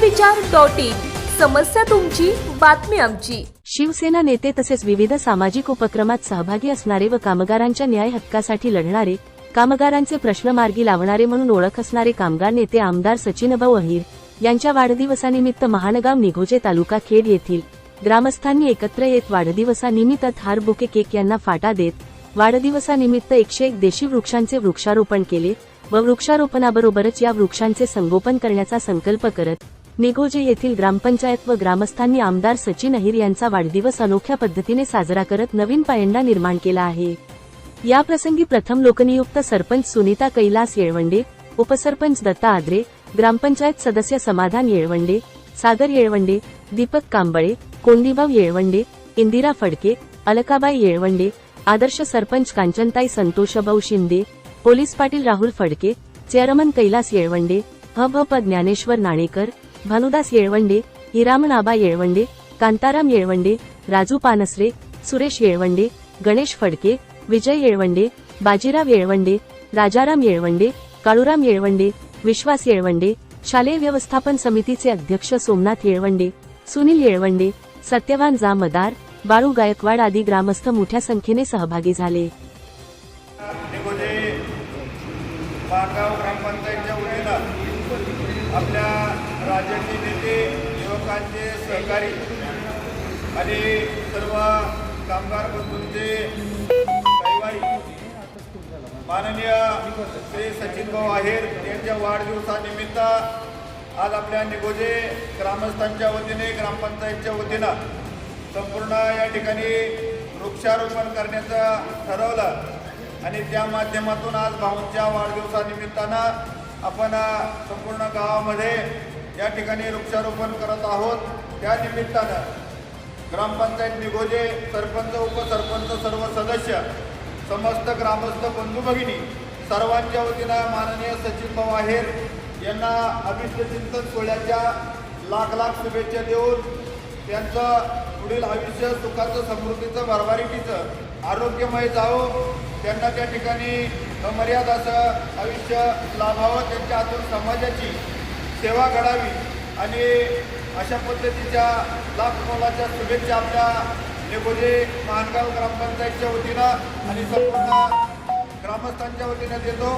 विचार dot in. समस्या तुमची बातमी आमची. शिवसेना नेते तसेच विविध सामाजिक उपक्रमात सहभागी असणारे व कामगारांच्या न्याय हक्कासाठी लढणारे कामगारांचे प्रश्न मार्गी लावणारे म्हणून ओळख असणारे कामगार नेते आमदार सचिनभाऊ अहिर यांच्या वाढदिवसानिमित्त महानगाव निघोजे तालुका खेड येथील ग्रामस्थांनी एकत्र येत वाढदिवसानिमित्त थार बुके केक यांना फाटा देत वाढदिवसानिमित्त एकशे एक देशी वृक्षांचे वृक्षारोपण केले व वृक्षारोपणाबरोबरच या वृक्षांचे संगोपन करण्याचा संकल्प करत निगोजे येथील ग्रामपंचायत व ग्रामस्थांनी आमदार सचिन अहिर यांचा वाढदिवस अनोख्या पद्धतीने साजरा करत नवीन पायंडा निर्माण केला आहे. या प्रसंगी प्रथम लोकनियुक्त सरपंच सुनीता कैलास येळवंडे उपसरपंच दत्ता आद्रे ग्रामपंचायत सदस्य समाधान येळवंडे सागर येळवंडे दीपक कांबळे कोंडीबाव येळवंडे इंदिरा फडके अलकाबाई येळवंडे आदर्श सरपंच कांचनताई संतोषभाऊ शिंदे पोलीस पाटील राहुल फडके चेअरमन कैलास येळवंडे हब ज्ञानेश्वर नाणेकर भानुदास येळवंडे हिरामनाबा येळवंडे कांताराम येळवंडे राजू पानसरे सुरेश येळवंडे गणेश फडके विजय येळवंडे बाजीराव येळवंडे राजाराम येळवंडे काळूराम येळवंडे विश्वास येळवंडे शालेय व्यवस्थापन समितीचे अध्यक्ष सोमनाथ येळवंडे सुनील येळवंडे सत्यवान जामदार बाळू गायकवाड आदी ग्रामस्थ मोठ्या संख्येने सहभागी झाले. ग्रामपंचायतच्या आपल्या राज्याचे नेते युवकांचे सहकारी आणि सर्व कामगार बंधूंचे कैवारी माननीय श्री सचिन भाऊ आहेर यांच्या वाढदिवसानिमित्त आज आपल्या निगोजे ग्रामस्थांच्या वतीने ग्रामपंचायतच्या वतीनं संपूर्ण या ठिकाणी वृक्षारोपण करण्याचं ठरवलं आणि त्या माध्यमातून आज भाऊंच्या वाढदिवसानिमित्तानं आपण संपूर्ण गावामध्ये या ठिकाणी वृक्षारोपण करत आहोत. त्या निमित्तानं ग्रामपंचायत निगोजे सरपंच उपसरपंच सर्व सदस्य समस्त ग्रामस्थ बंधू भगिनी सर्वांच्या वतीनं माननीय सचिन भाऊ आहेर यांना अभिष्ट चिंतन सोहळ्याच्या लाख लाख शुभेच्छा देऊन त्यांचं पुढील आयुष्य सुखाचं समृद्धीचं भरभराटीचं आरोग्यमय जावं. त्यांना त्या ठिकाणी अमर्याद असं आयुष्य लाभावं. त्यांच्या हातून समाजाची सेवा घडावी आणि अशा पद्धतीच्या लाख मोलाच्या शुभेच्छा आपल्या निगोजे महानगाव ग्रामपंचायतच्या वतीनं आणि संपूर्ण ग्रामस्थांच्या वतीनं देतो.